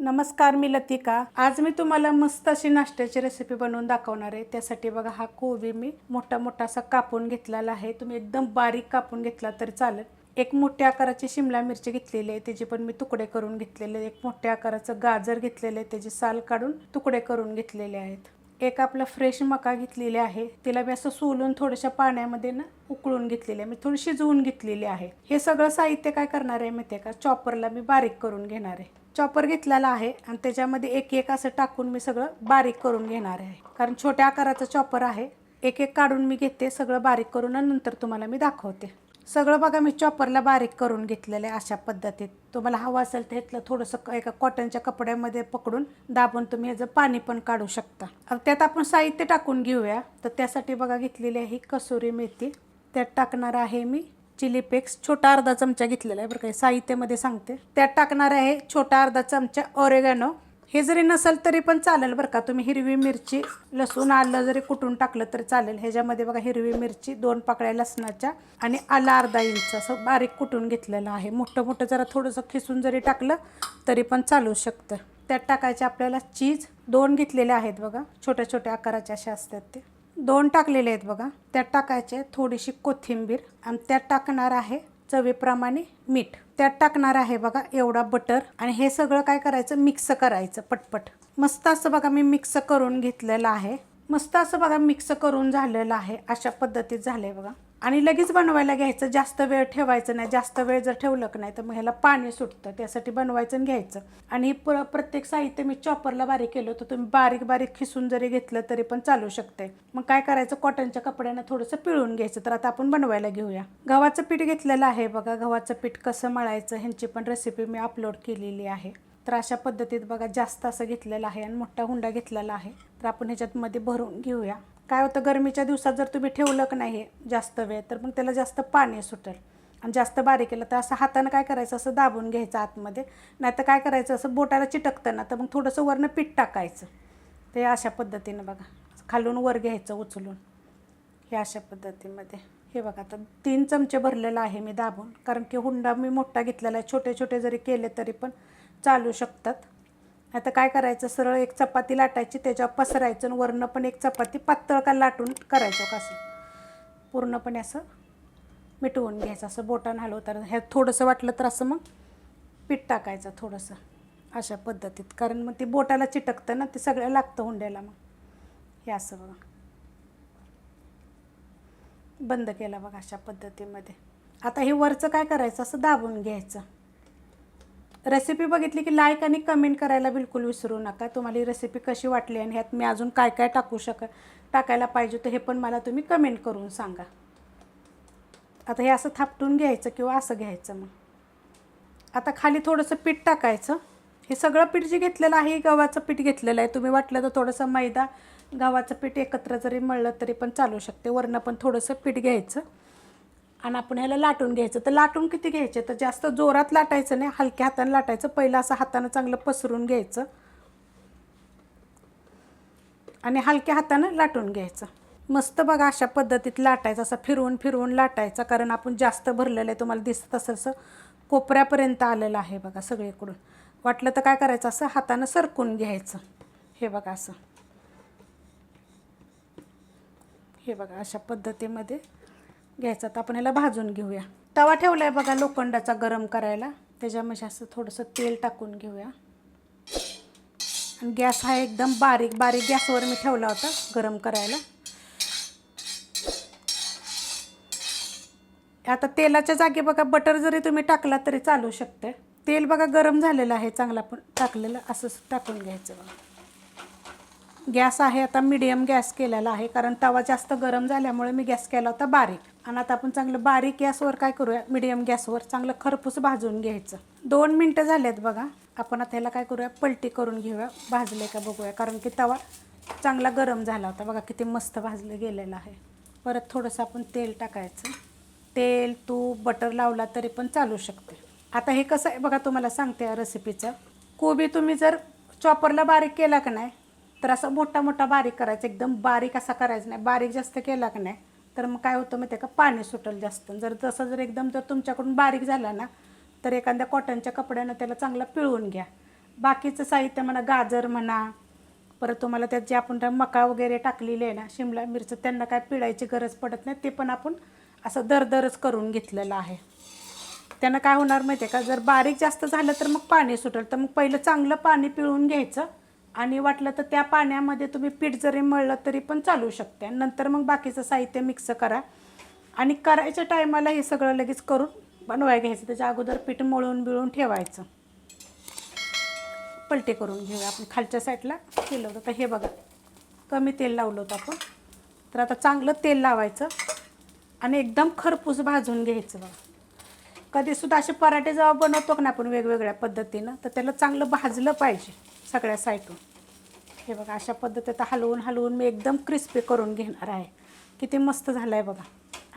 नमस्कार मी लतिका. आज मी तुम्हाला मस्त अशी नाश्त्याची रेसिपी बनवून दाखवणार आहे. त्यासाठी बघा हा कोबी मी मोठा मोठा असा कापून घेतलेला आहे. तुम्ही एकदम बारीक कापून घेतला तरी चालेल. एक मोठ्या आकाराची शिमला मिरची घेतलेली आहे. त्याचे पण मी तुकडे करून घेतलेले एक मोठ्या आकाराचं गाजर घेतलेलं आहे. त्याचे साल काढून तुकडे करून घेतलेले आहेत. एक आपला फ्रेश मका घेतलेली आहे. तिला मी असं सोलून थोड्याशा पाण्यामध्ये ना उकळून घेतलेली आहे. मी थोडी शिजवून घेतलेली आहे. हे सगळं साहित्य काय करणार आहे माहिती आहे का? चॉपरला मी बारीक करून घेणार आहे. चॉपर घेतलेला आहे आणि त्याच्यामध्ये एक एक असं टाकून मी सगळं बारीक करून घेणार आहे. कारण छोट्या आकाराचं चॉपर आहे. एक एक काढून मी घेते सगळं बारीक करून आणि नंतर तुम्हाला मी दाखवते. सगळं बघा मी चॉपरला बारीक करून घेतलेलं आहे अशा पद्धतीत. तुम्हाला हवं असेल तर ह्यातलं थोडंसं एका कॉटनच्या कपड्यामध्ये पकडून दाबून तुम्ही ह्याचं पाणी पण काढू शकता. त्यात आपण साहित्य टाकून घेऊया. तर त्यासाठी बघा घेतलेली आहे ही कसुरी मेथी. त्यात टाकणार आहे मी चिली पेक्स छोटा अर्धा चमचा घेतलेला आहे बरं काही साहित्यामध्ये सांगते. त्यात टाकणार आहे छोटा अर्धा चमचा ओरेगॅनो हे जरी नसेल तरी पण चालेल बरं का. तुम्ही हिरवी मिरची लसूण आलं जरी कुटून टाकलं तरी चालेल. ह्याच्यामध्ये बघा हिरवी मिरची दोन पाकळ्या लसणाच्या आणि आला अर्धा इंच असं बारीक कुटून घेतलेलं आहे. मोठं मोठं जरा थोडंसं खिसून जरी टाकलं तरी पण चालू शकतं. त्यात टाकायचे आपल्याला चीज. दोन घेतलेले आहेत बघा. छोट्या छोट्या आकाराचे असे असतात ते. दोन टाकलेले आहेत बघा. त्यात टाकायचे थोडीशी कोथिंबीर आणि त्यात टाकणार आहे चवीप्रमाणे मीठ. त्यात टाकणार आहे बघा एवढा बटर आणि हे सगळं काय करायचं? मिक्स करायचं पटपट. मस्त असं बघा मी मिक्स करून घेतलेलं आहे. मस्त असं बघा मिक्स करून झालेलं आहे. अशा पद्धतीत झालं आहे बघा. आणि लगेच बनवायला घ्यायचं. जास्त वेळ ठेवायचं नाही. जास्त वेळ जर ठेवलं की नाही तर मग ह्याला पाणी सुटतं. त्यासाठी बनवायचं आणि घ्यायचं. आणि प्र प्रत्येक साहित्य मी चॉपरला बारीक केलं तर तुम्ही बारीक बारीक खिसून जरी घेतलं तरी पण चालू शकते. मग काय करायचं? कॉटनच्या कपड्यानं थोडंसं पिळून घ्यायचं. तर आता आपण बनवायला घेऊया. गव्हाचं पीठ घेतलेलं आहे बघा. गव्हाचं पीठ कसं मळायचं ह्यांची पण रेसिपी मी अपलोड केलेली आहे. तर अशा पद्धतीत बघा जास्त असं घेतलेलं आहे आणि मोठा हुंडा घेतलेला आहे. तर आपण ह्याच्यात मध्ये भरून घेऊया. काय होतं गरमीच्या दिवसात जर तुम्ही ठेवलं नाही जास्त वेळ तर मग त्याला जास्त पाणी सुटेल. आणि जास्त बारीक केलं तर असं हातानं काय करायचं असं दाबून घ्यायचं आतमध्ये. नाही तर काय करायचं असं बोटाला चिटकतं ना तर मग थोडंसं वरनं पीठ टाकायचं. ते अशा पद्धतीनं बघा. खालून वर घ्यायचं उचलून. हे अशा पद्धतीमध्ये. हे बघा आता तीन चमचे भरलेलं आहे मी दाबून. कारण की हुंडा मी मोठा घेतलेला आहे. छोटे छोटे जरी केले तरी पण चालू शकतात. आता काय करायचं? सरळ एक चपाती लाटायची त्याच्यावर पसरायचं आणि वरनं पण एक चपाती पातळ का लाटून करायचं का असं. पूर्णपणे असं मिटवून घ्यायचं असं बोटानं हलवताना. हे थोडंसं वाटलं तर असं मग पीठ टाकायचं थोडंसं अशा पद्धतीत. कारण मग ते बोटाला चिटकतं ना ते सगळं लागतं हुंड्याला मग. हे असं बघा. बंद केला बघा अशा पद्धतीमध्ये. आता हे वरचं काय करायचं? असं दाबून घ्यायचं. रेसिपी बघितली की लाईक आणि कमेंट करायला बिलकुल विसरू नका. तुम्हाला ही रेसिपी कशी वाटली आणि ह्यात मी अजून काय काय टाकू शक टाकायला पाहिजे तर हे पण मला तुम्ही कमेंट करून सांगा. आता हे असं थापटून घ्यायचं किंवा असं घ्यायचं मग. आता खाली थोडंसं पीठ टाकायचं. हे सगळं पीठ जे घेतलेलं आहे गव्हाचं पीठ घेतलेलं आहे. तुम्ही वाटलं तर थोडंसं मैदा गव्हाचं पीठ एकत्र जरी मळलं तरी पण चालू शकते. वरनं पण थोडंसं पीठ घ्यायचं. आणि आपण ह्याला लाटून घ्यायचं. तर लाटून किती घ्यायचे? तर जास्त जोरात लाटायचं नाही हलक्या हाताने लाटायचं. पहिलं असं हातानं चांगलं पसरून घ्यायचं. आणि हलक्या हातानं लाटून घ्यायचं. मस्त बघा अशा पद्धतीत लाटायचं असं फिरवून फिरवून लाटायचं. कारण आपण जास्त भरलेलं आहे तुम्हाला दिसत तसं असं कोपऱ्यापर्यंत आलेलं आहे बघा सगळीकडून. वाटलं तर काय करायचं? असं हातानं सरकून घ्यायचं. हे बघा असं. हे बघा अशा पद्धतीमध्ये घ्यायचं तर आपण ह्याला भाजून घेऊया. तवा ठेवला आहे बघा लोखंडाचा गरम करायला. त्याच्यामध्ये असं थोडंसं तेल टाकून घेऊया. आणि गॅस हा एकदम बारीक बारीक गॅसवर मी ठेवला होता गरम करायला. आता तेलाच्या जागी बघा बटर जरी तुम्ही टाकला तरी चालू शकते तेल बघा गरम झालेलं आहे चांगला पण टाकलेलं असं टाकून घ्यायचं बघा. गॅस आहे आता मिडियम गॅस केलेला आहे. कारण तवा जास्त गरम झाल्यामुळे मी गॅस केला होता बारीक. आणि आता आपण चांगलं बारीक गॅसवर काय करूया? मिडियम गॅसवर चांगलं खरपूस भाजून घ्यायचं. दोन मिनटं झालेत बघा. आपण आता ह्याला काय करूया? पलटी करून घेऊया. भाजले का बघूया. कारण की तवा चांगला गरम झाला होता. बघा किती मस्त भाजलं गेलेलं आहे. परत थोडंसं आपण तेल टाकायचं. तेल तूप बटर लावला तरी पण चालू शकते. आता हे कसं आहे? बघा तुम्हाला सांगते या रेसिपीचं कोबी तुम्ही जर चॉपरला बारीक केला का नाही तर असं मोठा मोठा बारीक करायचा एकदम बारीक असा करायचा नाही. बारीक जास्त केला का नाही तर मग काय होतं माहिती आहे का पाणी सुटेल जास्त. जर तसं जर एकदम जर तुमच्याकडून बारीक झाला ना तर एखाद्या कॉटनच्या कपड्यानं त्याला चांगला पिळवून घ्या. बाकीचं साहित्य म्हणा गाजर म्हणा परत तुम्हाला त्यात जे आपण मका वगैरे टाकलेली आहे ना शिमला मिरचं त्यांना काय पिळायची गरज पडत नाही ते पण आपण असं दरदरच करून घेतलेलं आहे. त्यानं काय होणार माहिती आहे का जर बारीक जास्त झालं तर मग पाणी सुटेल. तर मग पहिलं चांगलं पाणी पिळून घ्यायचं आणि वाटलं तर त्या पाण्यामध्ये तुम्ही पीठ जरी मळलं तरी पण चालू शकते. नंतर मग बाकीचं साहित्य मिक्स करा. आणि करायच्या टायमाला हे सगळं लगेच करून बनवाय घ्यायचं. त्याच्या अगोदर पीठ मळून बिळून ठेवायचं. पलटे करून घेऊया आपण. खालच्या साईडला केलं होतं तर हे बघा. कमी तेल लावलं होतं आपण. तर आता चांगलं तेल लावायचं. आणि एकदम खरपूस भाजून घ्यायचं बघा. कधीसुद्धा असे पराठे जेव्हा बनवतो ना आपण वेगवेगळ्या पद्धतीनं तर त्याला चांगलं भाजलं पाहिजे सगळ्या साईडून. हे बघा अशा पद्धतीत हलवून हलवून मी एकदम क्रिस्पी करून घेणार आहे. किती मस्त झालं आहे बघा.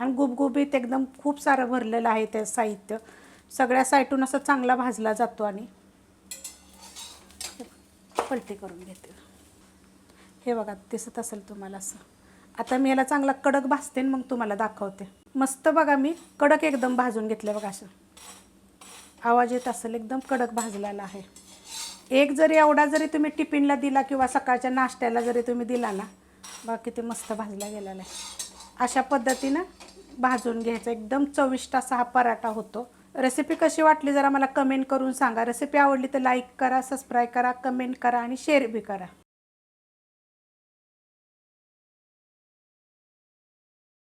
आणि गुबगुबीत एकदम खूप सारं भरलेलं आहे ते साहित्य. सगळ्या साईटून असं चांगला भाजला जातो आणि पलटी करून घेते. हे बघा दिसत असेल तुम्हाला असं. आता मी याला चांगला कडक भाजते मग तुम्हाला दाखवते. मस्त बघा मी कडक एकदम भाजून घेतले बघा असं. आवाज येत असेल एकदम कडक भाजलेला आहे. एक जरी एवढा जरी तुम्ही टिफिनला दिला किंवा सकाळच्या नाश्त्याला जरी तुम्ही दिला ना बघा किती मस्त भाजला गेलेला आहे अशा पद्धतीनं भाजून घ्यायचं. एकदम चविष्ट असा हा पराठा होतो. रेसिपी कशी वाटली जरा मला कमेंट करून सांगा. रेसिपी आवडली तर लाईक करा सबस्क्राईब करा कमेंट करा आणि शेअर बी करा.